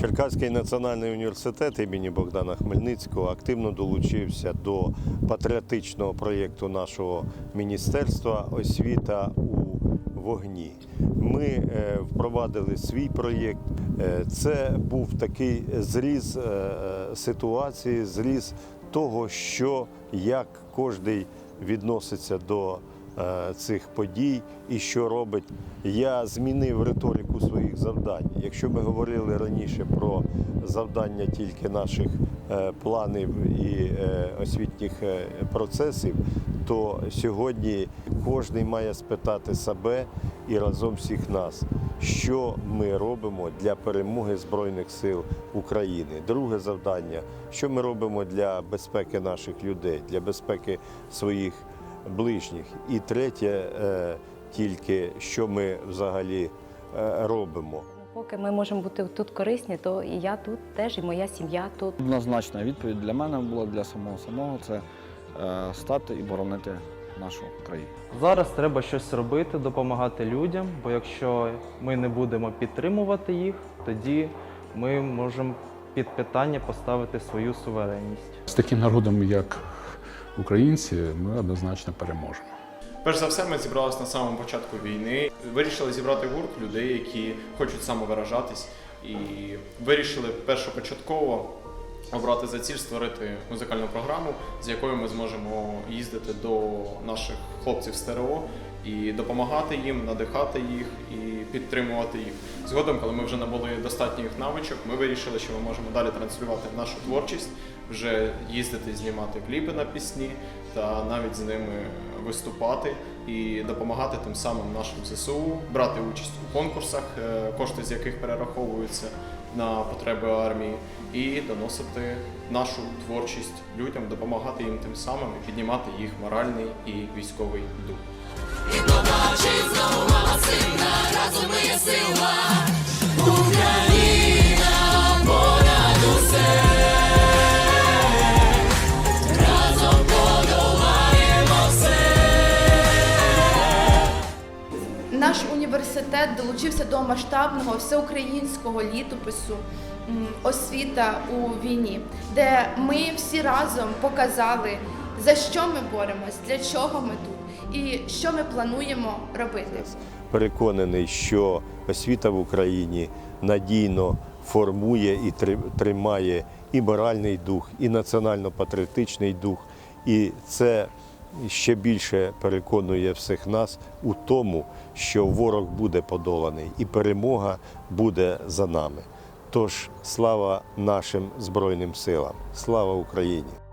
Черкаський національний університет імені Богдана Хмельницького активно долучився до патріотичного проєкту нашого міністерства освіта у вогні. Ми е, впровадили свій проєкт. Е, Це був такий зріз е, ситуації, зріз того, що як кожний відноситься до цих подій і що робить. Я змінив риторику своїх завдань. Якщо ми говорили раніше про завдання тільки наших е, планів і е, освітніх е, процесів, то сьогодні кожен має спитати себе і разом всіх нас, що ми робимо для перемоги Збройних сил України. Друге завдання, що ми робимо для безпеки наших людей, для безпеки своїх ближніх. І третє, е, тільки що ми взагалі е, робимо. Поки ми можемо бути тут корисні, то і я тут теж, і моя сім'я тут. Однозначна відповідь для мене була для самого самого це е, стати і боронити нашу країну. Зараз треба щось робити, допомагати людям, бо якщо ми не будемо підтримувати їх, тоді ми можемо під питання поставити свою суверенність. З таким народом, як українці, ми однозначно переможемо. Перш за все, ми зібралися на самому початку війни. Вирішили зібрати гурт людей, які хочуть самовиражатись, і вирішили першопочатково обрати за ціль створити музикальну програму, з якою ми зможемо їздити до наших хлопців з ТРО і допомагати їм, надихати їх і підтримувати їх. Згодом, коли ми вже набули достатніх навичок, ми вирішили, що ми можемо далі транслювати нашу творчість, вже їздити, знімати кліпи на пісні та навіть з ними виступати і допомагати тим самим нашим ЗСУ, брати участь у конкурсах, е, кошти з яких перераховуються на потреби армії, і доносити нашу творчість людям, допомагати їм тим самим і піднімати їх моральний і військовий дух. Наш університет долучився до масштабного всеукраїнського літопису освіта у війні, де ми всі разом показали, за що ми боремось, для чого ми тут і що ми плануємо робити. Переконаний, що освіта в Україні надійно формує і тримає і моральний дух, і національно-патріотичний дух. І це ще більше переконує всіх нас у тому, що ворог буде подоланий і перемога буде за нами. Тож слава нашим Збройним силам, слава Україні!